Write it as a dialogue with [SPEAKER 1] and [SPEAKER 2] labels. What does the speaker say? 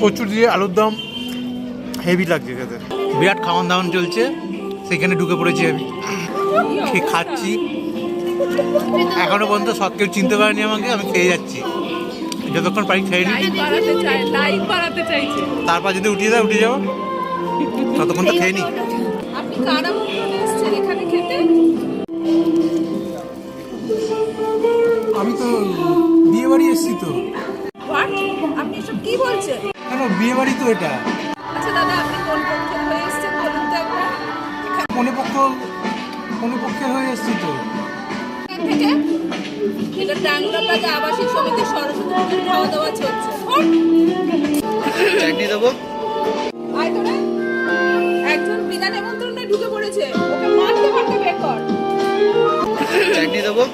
[SPEAKER 1] কচুর দিয়ে আলুর দম হেভি লাগছে খেতে। বিরাট খাওয়ান দাওয়ান চলছে সেখানে ঢুকে পড়েছি আমি। খেয়ে খাচ্ছি। এখনও পর্যন্ত সব কেউ চিনতে পারেনি আমাকে আমি খেয়ে যাচ্ছি। যতক্ষণ পারি খেয়ে নিই। তারপর যদি উঠিয়ে দেয় উঠে যাব। ততক্ষণ তো খেয়ে নিই। আমি তো এসেছি তো।
[SPEAKER 2] আপনি এসব কি বলছেন?
[SPEAKER 1] কেন বিয়ে বাড়ি তো এটা।
[SPEAKER 2] আচ্ছা দাদা আপনি কোন পক্ষের হয়ে এসেছেন বলুন তো একবার?
[SPEAKER 1] মনে পক্ষ মনে পক্ষের হয়ে এসেছি তো?
[SPEAKER 2] থেকে এটা টাঙ্গুলা প্লাজা আবাসিক সমিতির সরস্বতী পুজোর খাওয়া দাওয়া চলছে!
[SPEAKER 1] চাটনি দেবো।
[SPEAKER 2] আয় তোরা। একজন বিনা নেমন্ত্রণে ঢুকে পড়েছে। ওকে মারতে মারতে বের কর।
[SPEAKER 1] চাটনি দেবো।